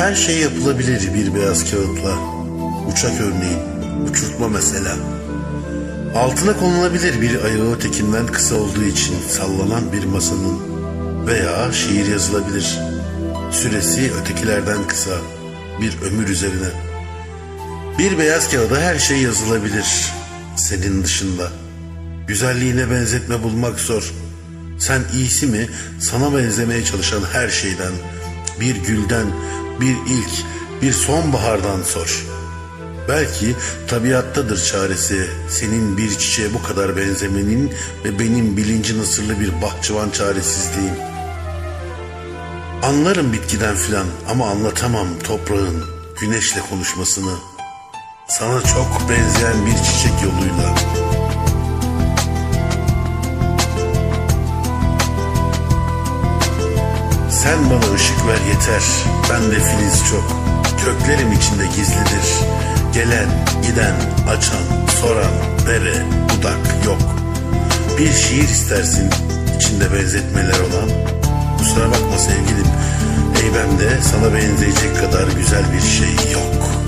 Her şey yapılabilir bir beyaz kağıtla. Uçak örneğin, uçurtma mesela. Altına konulabilir bir ayağı ötekinden kısa olduğu için sallanan bir masanın veya şiir yazılabilir. Süresi ötekilerden kısa bir ömür üzerine. Bir beyaz kağıda her şey yazılabilir senin dışında. Güzelliğine benzetme bulmak zor. Sen iyisi mi sana benzemeye çalışan her şeyden, bir gülden, bir ilk, bir sonbahardan sor. Belki tabiattadır çaresi senin bir çiçeğe bu kadar benzemenin ve benim bilinci nasırlı bir bahçıvan çaresizliğim. Anlarım bitkiden filan ama anlatamam toprağın güneşle konuşmasını. Sana çok benzeyen bir çiçek yoluyla. Bana ışık ver yeter, ben de filiz çok. Köklerim içinde gizlidir. Gelen, giden, açan, soran, dere, budak yok. Bir şiir istersin, içinde benzetmeler olan. Kusura bakma sevgilim, heybemde sana benzeyecek kadar güzel bir şey yok.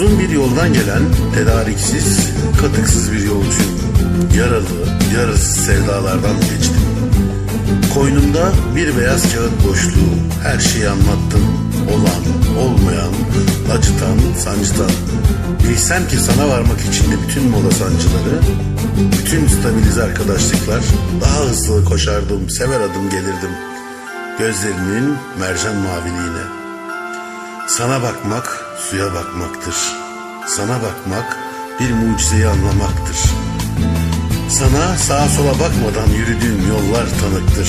Uzun bir yoldan gelen, tedariksiz, katıksız bir yolcuyum. Yaralı, yarasız sevdalardan geçtim. Koynumda bir beyaz kağıt boşluğu, her şeyi anlattım. Olan, olmayan, acıtan, sancıtan. Bilsem ki sana varmak için de bütün mola sancıları, bütün stabilize arkadaşlıklar, daha hızlı koşardım, sever adım gelirdim. Gözlerimin mercan maviliğine. Sana bakmak suya bakmaktır. Sana bakmak bir mucizeyi anlamaktır. Sana sağa sola bakmadan yürüdüğüm yollar tanıktır.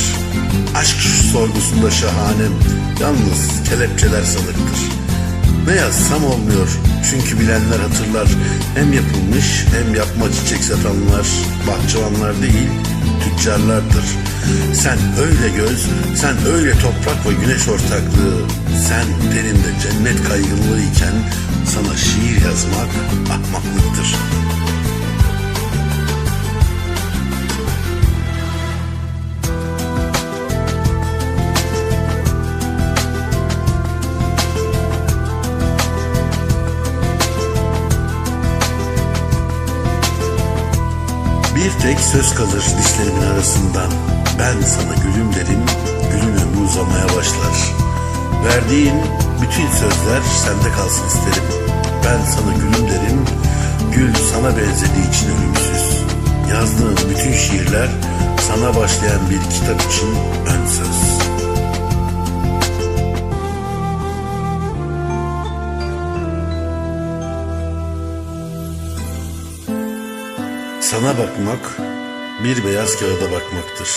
Aşk sorgusunda şahanem, yalnız kelepçeler sanıktır. Ne yazsam olmuyor çünkü bilenler hatırlar. Hem yapılmış hem yapma çiçek satanlar, bahçıvanlar değil tüccarlardır. Sen öyle göz, sen öyle toprak ve güneş ortaklığı, sen cennet kaygınlığı iken sana şiir yazmak ahmaklıktır. Bir tek söz kalır dişlerimin arasından. Ben sana gülüm derim, gülün ömrü uzamaya başlar. Verdiğin bütün sözler sende kalsın isterim. Ben sana gülüm derim, gül sana benzediği için ölümsüz. Yazdığım bütün şiirler sana başlayan bir kitap için ön söz. Sana bakmak bir beyaz kağıda bakmaktır.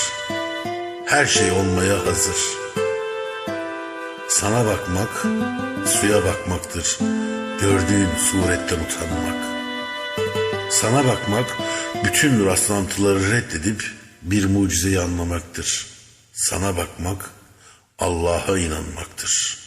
Her şey olmaya hazır. Sana bakmak suya bakmaktır. Gördüğün suretten utanmak. Sana bakmak bütün rastlantıları reddedip bir mucizeyi anlamaktır. Sana bakmak Allah'a inanmaktır.''